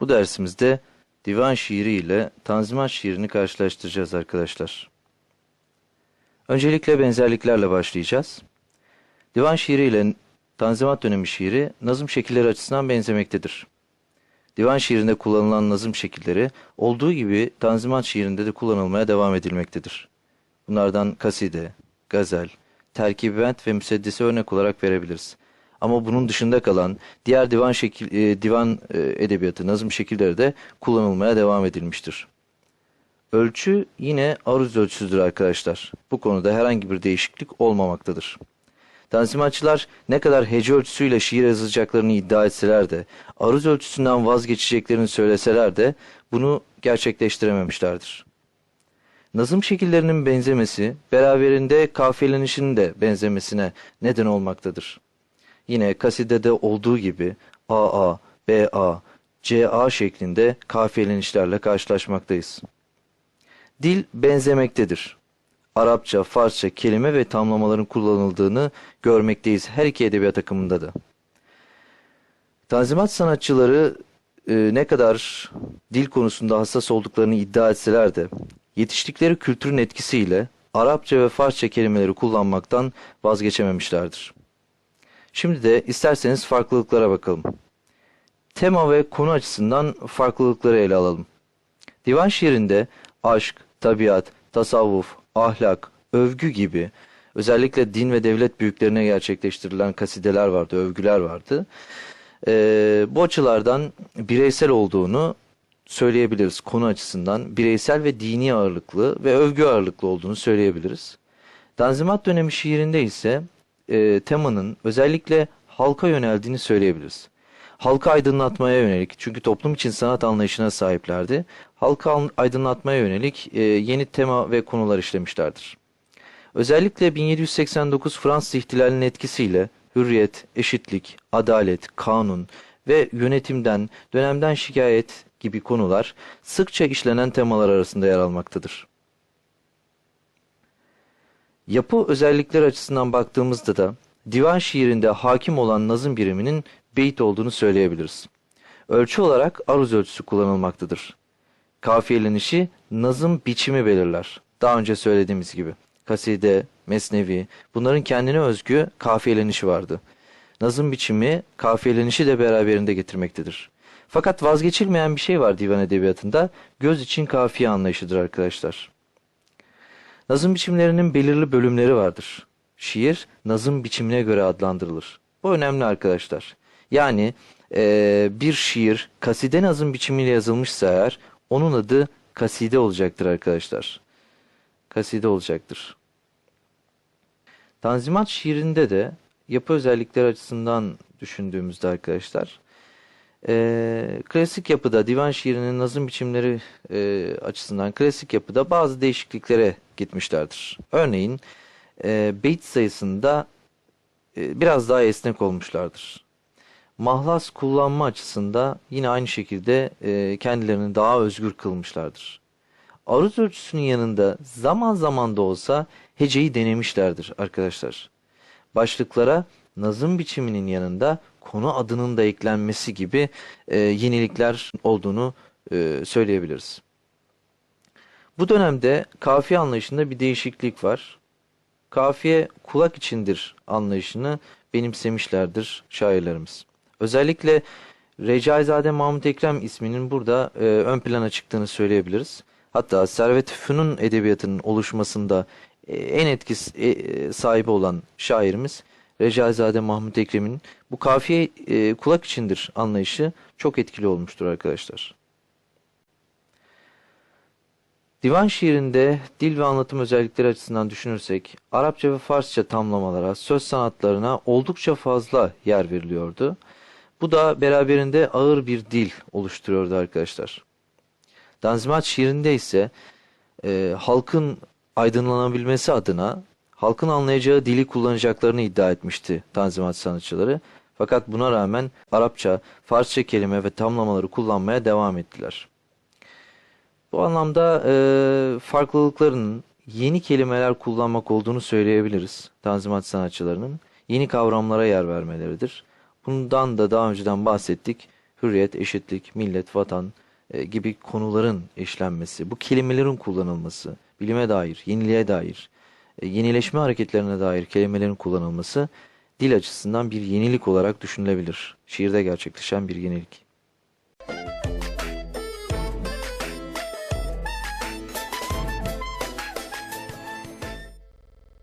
Bu dersimizde divan şiiri ile tanzimat şiirini karşılaştıracağız arkadaşlar. Öncelikle benzerliklerle başlayacağız. Divan şiiri ile tanzimat dönemi şiiri nazım şekilleri açısından benzemektedir. Divan şiirinde kullanılan nazım şekilleri olduğu gibi tanzimat şiirinde de kullanılmaya devam edilmektedir. Bunlardan kaside, gazel, terkibent ve müseddesi örnek olarak verebiliriz. Ama bunun dışında kalan diğer divan şekil e, divan e, edebiyatı, nazım şekilleri de kullanılmaya devam edilmiştir. Ölçü yine aruz ölçüsüdür arkadaşlar. Bu konuda herhangi bir değişiklik olmamaktadır. Tanzimatçılar ne kadar hece ölçüsüyle şiir yazacaklarını iddia etseler de, aruz ölçüsünden vazgeçeceklerini söyleseler de bunu gerçekleştirememişlerdir. Nazım şekillerinin benzemesi, beraberinde kafiyelenişinin de benzemesine neden olmaktadır. Yine kasidede olduğu gibi AA, BA, CA şeklinde kafiyelenişlerle karşılaşmaktayız. Dil benzemektedir. Arapça, Farsça kelime ve tamlamaların kullanıldığını görmekteyiz her iki edebiyat akımında da. Tanzimat sanatçıları e, ne kadar dil konusunda hassas olduklarını iddia etseler de yetiştikleri kültürün etkisiyle Arapça ve Farsça kelimeleri kullanmaktan vazgeçememişlerdir. Şimdi de isterseniz farklılıklara bakalım. Tema ve konu açısından farklılıkları ele alalım. Divan şiirinde aşk, tabiat, tasavvuf, ahlak, övgü gibi özellikle din ve devlet büyüklerine gerçekleştirilen kasideler vardı, övgüler vardı. Ee, bu açılardan bireysel olduğunu söyleyebiliriz konu açısından. Bireysel ve dini ağırlıklı ve övgü ağırlıklı olduğunu söyleyebiliriz. Tanzimat dönemi şiirinde ise e, temanın özellikle halka yöneldiğini söyleyebiliriz. Halka aydınlatmaya yönelik çünkü toplum için sanat anlayışına sahiplerdi. Halka aydınlatmaya yönelik e, yeni tema ve konular işlemişlerdir. Özellikle 1789 Fransız ihtilalinin etkisiyle hürriyet, eşitlik, adalet, kanun ve yönetimden, dönemden şikayet gibi konular sıkça işlenen temalar arasında yer almaktadır. Yapı özellikleri açısından baktığımızda da divan şiirinde hakim olan nazım biriminin beyit olduğunu söyleyebiliriz. Ölçü olarak aruz ölçüsü kullanılmaktadır. Kafiyelenişi nazım biçimi belirler. Daha önce söylediğimiz gibi. Kaside, mesnevi bunların kendine özgü kafiyelenişi vardı. Nazım biçimi kafiyelenişi de beraberinde getirmektedir. Fakat vazgeçilmeyen bir şey var divan edebiyatında. Göz için kafiye anlayışıdır arkadaşlar. Nazım biçimlerinin belirli bölümleri vardır. Şiir nazım biçimine göre adlandırılır. Bu önemli arkadaşlar. Yani e, bir şiir kaside nazım biçimiyle yazılmışsa eğer onun adı kaside olacaktır arkadaşlar. Kaside olacaktır. Tanzimat şiirinde de yapı özellikleri açısından düşündüğümüzde arkadaşlar e, klasik yapıda divan şiirinin nazım biçimleri e, açısından klasik yapıda bazı değişikliklere gitmişlerdir. Örneğin e, beyt sayısında e, biraz daha esnek olmuşlardır. Mahlas kullanma açısında yine aynı şekilde e, kendilerini daha özgür kılmışlardır. Aruz ölçüsünün yanında zaman zaman da olsa heceyi denemişlerdir arkadaşlar. Başlıklara nazım biçiminin yanında konu adının da eklenmesi gibi e, yenilikler olduğunu e, söyleyebiliriz. Bu dönemde kafiye anlayışında bir değişiklik var. Kafiye kulak içindir anlayışını benimsemişlerdir şairlerimiz. Özellikle Recaizade Mahmut Ekrem isminin burada e, ön plana çıktığını söyleyebiliriz. Hatta Servet Fünun edebiyatının oluşmasında e, en etkisi e, sahibi olan şairimiz Recaizade Mahmut Ekrem'in bu kafiye e, kulak içindir anlayışı çok etkili olmuştur arkadaşlar. Divan şiirinde dil ve anlatım özellikleri açısından düşünürsek Arapça ve Farsça tamlamalara, söz sanatlarına oldukça fazla yer veriliyordu. Bu da beraberinde ağır bir dil oluşturuyordu arkadaşlar. Tanzimat şiirinde ise e, halkın aydınlanabilmesi adına halkın anlayacağı dili kullanacaklarını iddia etmişti Tanzimat sanatçıları. Fakat buna rağmen Arapça, Farsça kelime ve tamlamaları kullanmaya devam ettiler. Bu anlamda e, farklılıklarının yeni kelimeler kullanmak olduğunu söyleyebiliriz Tanzimat sanatçılarının. Yeni kavramlara yer vermeleridir. Bundan da daha önceden bahsettik. hürriyet, eşitlik, millet, vatan e, gibi konuların eşlenmesi, bu kelimelerin kullanılması, bilime dair, yeniliğe dair, yenileşme hareketlerine dair kelimelerin kullanılması dil açısından bir yenilik olarak düşünülebilir. Şiirde gerçekleşen bir yenilik.